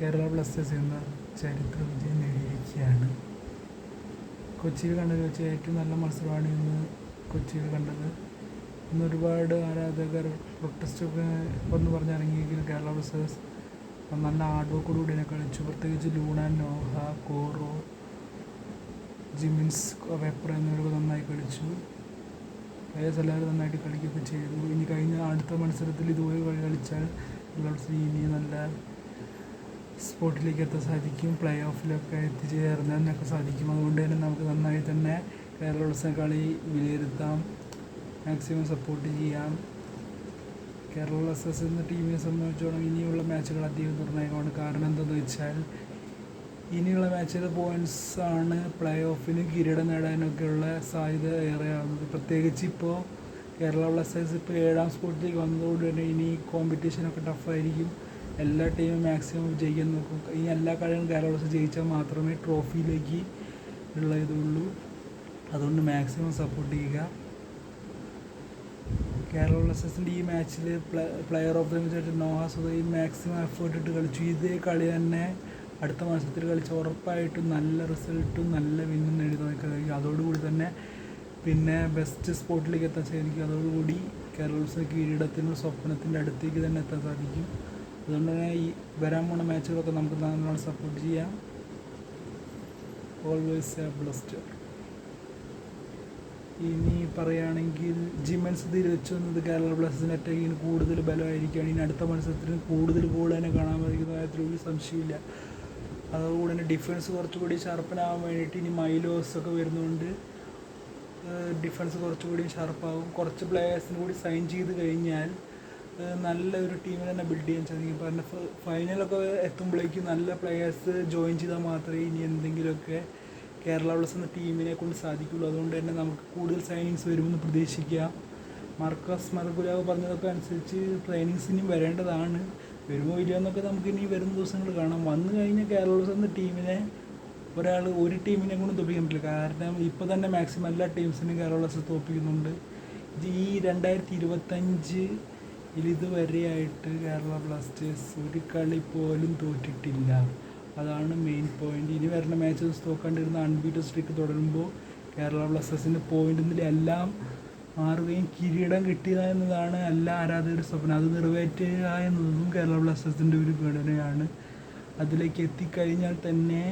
Kerala Blasters എന്ന ചരിത്ര വിജയം നേടിയിരിക്കുകയാണ്. കൊച്ചിയിൽ കണ്ടത് വെച്ച് ഏറ്റവും നല്ല മത്സരമാണ് ഇന്ന് കൊച്ചിയിൽ കണ്ടത്. ഇന്ന് ഒരുപാട് ആരാധകർ പ്രൊട്ടസ്റ്റൊക്കെ വന്ന് പറഞ്ഞിറങ്ങിയെങ്കിലും കേരള ബ്ലാസ്റ്റേഴ്സ് നല്ല ഹാർഡ് വർക്കോടുകൂടി കളിച്ചു. പ്രത്യേകിച്ച് Luna Noah Coro Jimenez Peprah എന്നിവരൊക്കെ നന്നായി കളിച്ചു. പ്ലേയേഴ്സ് എല്ലാവരും നന്നായിട്ട് കളിക്കുകയൊക്കെ ചെയ്തു. ഇനി കഴിഞ്ഞ അടുത്ത മത്സരത്തിൽ ഇതുപോലെ കളി കളിച്ചാൽ എല്ലാവർക്കും ഇനി നല്ല സ്പോട്ടിലേക്ക് എത്താൻ സാധിക്കും. പ്ലേ ഓഫിലൊക്കെ എത്തിച്ചേർന്നതിനൊക്കെ സാധിക്കും. അതുകൊണ്ട് തന്നെ നമുക്ക് നന്നായി തന്നെ കേരള ബ്ലാസ്റ്റേഴ്സ് കളി വിലയിരുത്താം. മാക്സിമം സപ്പോർട്ട് ചെയ്യാം. കേരള ബ്ലാസ്റ്റേഴ്സ് എന്ന ടീമിനെ സംബന്ധിച്ചോളം ഇനിയുള്ള മാച്ചുകൾ അധികം നിർണായകമാണ്. കാരണം എന്താണെന്ന് വെച്ചാൽ ഇനിയുള്ള മാച്ചിലെ പോയിന്റ്സ് ആണ് പ്ലേ ഓഫിന് കിരീടം നേടാനൊക്കെയുള്ള സാധ്യത ഏറെയാകുന്നത് പ്രത്യേകിച്ച് ഇപ്പോൾ കേരള ബ്ലാസ്റ്റേഴ്സ് ഇപ്പോൾ ഏഴാം സ്പോട്ടിലേക്ക് വന്നതുകൊണ്ട് തന്നെ ഇനി കോമ്പറ്റീഷനൊക്കെ ടഫായിരിക്കും എല്ലാ ടീമും മാക്സിമം ജയിക്കാൻ നോക്കും. ഈ എല്ലാ കളിയും കേരള ബ്ലാസ്റ്റേഴ്സ് ജയിച്ചാൽ മാത്രമേ ട്രോഫിയിലേക്ക് ഉള്ള ഇതുള്ളൂ അതുകൊണ്ട് മാക്സിമം സപ്പോർട്ട് ചെയ്യുക. കേരള ഈ മാച്ചിൽ player of the match Noah സുധയും maximum effort ഇട്ട് കളിച്ചു. ഇതേ കളി തന്നെ അടുത്ത മാസത്തിൽ കളിച്ച് ഉറപ്പായിട്ടും നല്ല റിസൾട്ടും നല്ല വിന്നും നേടി കഴിയും അതോടുകൂടി തന്നെ പിന്നെ ബെസ്റ്റ് സ്പോട്ടിലേക്ക് എത്താൻ സാധിക്കും. അതോടുകൂടി കേരള ബ്ലാസ്റ്റേഴ്സ് കിരീടത്തിനും സ്വപ്നത്തിന്റെ അടുത്തേക്ക് തന്നെ എത്താൻ സാധിക്കും. അതുകൊണ്ട് തന്നെ ഈ വരാൻ പോണ മാച്ചുകളൊക്കെ നമുക്ക് നല്ലോണം സപ്പോർട്ട് ചെയ്യാം. ഓൾവേസ് എ ബ്ലസ്റ്റർ ഇനി പറയുകയാണെങ്കിൽ ജി മത്സരത്തിൽ വെച്ച് വന്നത് കേരള ബ്ലാസ്റ്റേഴ്സിന്റെ അറ്റാക്കിന് കൂടുതൽ ബലമായിരിക്കുകയാണ്. ഇനി അടുത്ത മത്സരത്തിന് കൂടുതൽ ഗോൾ തന്നെ കാണാൻ സാധിക്കുന്ന കാര്യത്തിൽ ഒരു സംശയമില്ല അതുകൂടെ തന്നെ ഡിഫൻസ് കുറച്ചുകൂടി ഷാർപ്പനാകാൻ വേണ്ടിയിട്ട് ഇനി മൈലോസ് ഒക്കെ വരുന്നതുകൊണ്ട് ഡിഫൻസ് കുറച്ചുകൂടി ഷാർപ്പാകും കുറച്ച് പ്ലേയേഴ്സിന് കൂടി സൈൻ ചെയ്ത് കഴിഞ്ഞാൽ നല്ല ഒരു ടീമിനെ തന്നെ ബിൽഡ് ചെയ്യാൻ സാധിക്കും. കാരണം ഫൈനലൊക്കെ എത്തുമ്പോഴേക്കും നല്ല പ്ലെയേഴ്സ് ജോയിൻ ചെയ്താൽ മാത്രമേ ഇനി എന്തെങ്കിലുമൊക്കെ കേരള ബ്ലസ് എന്ന ടീമിനെ കൊണ്ട് സാധിക്കുള്ളൂ അതുകൊണ്ട് തന്നെ നമുക്ക് കൂടുതൽ സൈനിങ്സ് വരുമെന്ന് പ്രതീക്ഷിക്കാം. മാർക്കസ് മർഗുലാവ് പറഞ്ഞതൊക്കെ അനുസരിച്ച് ട്രെയിനിങ്സ് ഇനിയും വരേണ്ടതാണ്. വരുമോ ഇല്ലയോ എന്നൊക്കെ നമുക്ക് ഇനി വരുന്ന ദിവസങ്ങൾ കാണാം. വന്നു കഴിഞ്ഞാൽ കേരള ബ്ലസ് എന്ന ടീമിനെ ഒരാൾ ഒരു ടീമിനെ കൊണ്ടും തോപ്പിക്കാൻ പറ്റില്ല. കാരണം ഇപ്പോൾ തന്നെ മാക്സിമം എല്ലാ ടീംസിനും കേരള ബ്ലസ് തോപ്പിക്കുന്നുണ്ട് ഈ രണ്ടായിരത്തി ഇരുപത്തഞ്ച് ഇതുവരെയായിട്ട് കേരള ബ്ലാസ്റ്റേഴ്സ് ഒരു കളി പോലും തോറ്റിട്ടില്ല. അതാണ് മെയിൻ പോയിന്റ് ഇനി വരുന്ന മാച്ചസ് തോക്കാണ്ടിരുന്ന അൺബീറ്റ് സ്ട്രീക്ക് തുടരുമ്പോൾ കേരള ബ്ലാസ്റ്റേഴ്സിന്റെ പോയിന്റിൽ എല്ലാം മാറുകയും കിരീടം കിട്ടുക എന്നതാണ് എല്ലാ ആരാധകരുടെ സ്വപ്നം. അത് നിറവേറ്റുക എന്നതും കേരള ബ്ലാസ്റ്റേഴ്സിന്റെ ഒരു ഘടനയാണ്. അതിലേക്ക് എത്തിക്കഴിഞ്ഞാൽ തന്നെ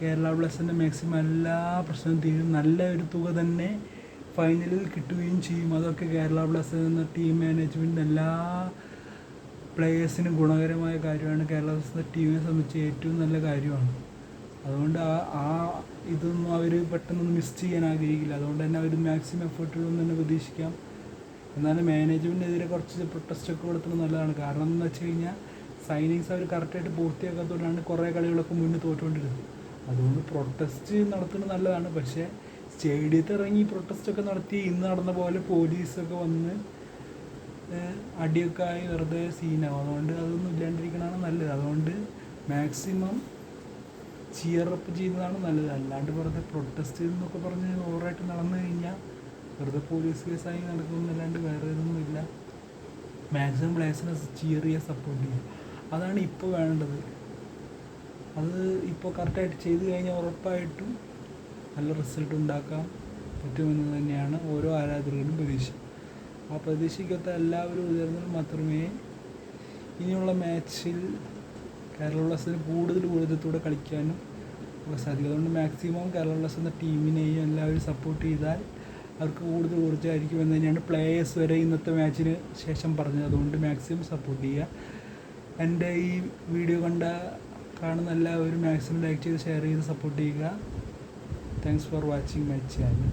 കേരള ബ്ലാസ്റ്റേഴ്സിന്റെ മാക്സിമം എല്ലാ പ്രശ്നവും തീരും നല്ല ഒരു തുക തന്നെ ഫൈനലിൽ കിട്ടുകയും ചെയ്യും. അതൊക്കെ കേരള ബ്ലാസ്റ്റേഴ്സ് എന്ന ടീം മാനേജ്മെന്റ് എല്ലാ പ്ലേയേഴ്സിനും ഗുണകരമായ കാര്യമാണ്. കേരള ബ്ലാസ്റ്റേഴ്സ് ടീമിനെ സംബന്ധിച്ച് ഏറ്റവും നല്ല കാര്യമാണ്. അതുകൊണ്ട് ആ ആ ഇതൊന്നും അവർ പെട്ടെന്നൊന്നും മിസ് ചെയ്യാൻ ആഗ്രഹിക്കില്ല. അതുകൊണ്ട് തന്നെ അവർ മാക്സിമം എഫേർട്ട് ഇടുമെന്ന് തന്നെ പ്രതീക്ഷിക്കാം. എന്നാലും മാനേജ്മെന്റിനെതിരെ കുറച്ച് പ്രൊട്ടസ്റ്റൊക്കെ കൊടുത്തത് നല്ലതാണ്. കാരണം എന്ന് വെച്ച് കഴിഞ്ഞാൽ സൈനിങ്സ് അവർ കറക്റ്റായിട്ട് പൂർത്തിയാക്കാത്തതുകൊണ്ടാണ് കുറേ കളികളൊക്കെ മുന്നിൽ തോറ്റുകൊണ്ടിരുന്നത്. അതുകൊണ്ട് പ്രൊട്ടസ്റ്റ് നടത്തുന്നത് നല്ലതാണ്. പക്ഷേ സ്റ്റേഡിയത്തിൽ ഇറങ്ങി പ്രൊട്ടസ്റ്റൊക്കെ നടത്തി ഇന്ന് നടന്ന പോലെ പോലീസൊക്കെ വന്ന് അടിയൊക്കെ ആയി വെറുതെ സീനാവും അതുകൊണ്ട് അതൊന്നും ഇല്ലാണ്ടിരിക്കണതാണ് നല്ലത്. അതുകൊണ്ട് മാക്സിമം ചിയറപ്പ് ചെയ്യുന്നതാണ് നല്ലത്. അല്ലാണ്ട് വെറുതെ പ്രൊട്ടസ്റ്റ് എന്നൊക്കെ പറഞ്ഞ് ഓവറായിട്ട് നടന്നു കഴിഞ്ഞാൽ വെറുതെ പോലീസ് കേസായി നടക്കുന്നല്ലാണ്ട് വേറെ ഇതൊന്നും ഇല്ല മാക്സിമം പ്ലേസിനെ ചിയർ ചെയ്യാൻ സപ്പോർട്ട് ചെയ്യുക. അതാണ് ഇപ്പോൾ വേണ്ടത്. അത് ഇപ്പോൾ കറക്റ്റായിട്ട് ചെയ്തു കഴിഞ്ഞാൽ ഉറപ്പായിട്ടും നല്ല റിസൾട്ട് ഉണ്ടാക്കാൻ പറ്റുമെന്ന് തന്നെയാണ് ഓരോ ആരാധകരുടെയും പ്രതീക്ഷ. ആ പ്രതീക്ഷയ്ക്കൊത്ത എല്ലാവരും ഉയർന്നാൽ മാത്രമേ ഇനിയുള്ള മാച്ചിൽ കേരള ബ്ലാസ്റ്റേഴ്സിന് കൂടുതൽ ഊർജത്തോടെ കളിക്കാനും സാധിക്കും. അതുകൊണ്ട് മാക്സിമം കേരള ബ്ലാസ്റ്റേഴ്സ് ടീമിനെയും എല്ലാവരും സപ്പോർട്ട് ചെയ്താൽ അവർക്ക് കൂടുതൽ ഊർജമായിരിക്കും എന്ന് തന്നെയാണ് പ്ലേയേഴ്സ് വരെ ഇന്നത്തെ മാച്ചിന് ശേഷം പറഞ്ഞത്. അതുകൊണ്ട് മാക്സിമം സപ്പോർട്ട് ചെയ്യുക. എന്റെ ഈ വീഡിയോ കണ്ട കാണുന്ന എല്ലാവരും മാക്സിമം ലൈക്ക് ചെയ്ത് ഷെയർ ചെയ്ത് സപ്പോർട്ട് ചെയ്യുക. Thanks for watching my channel.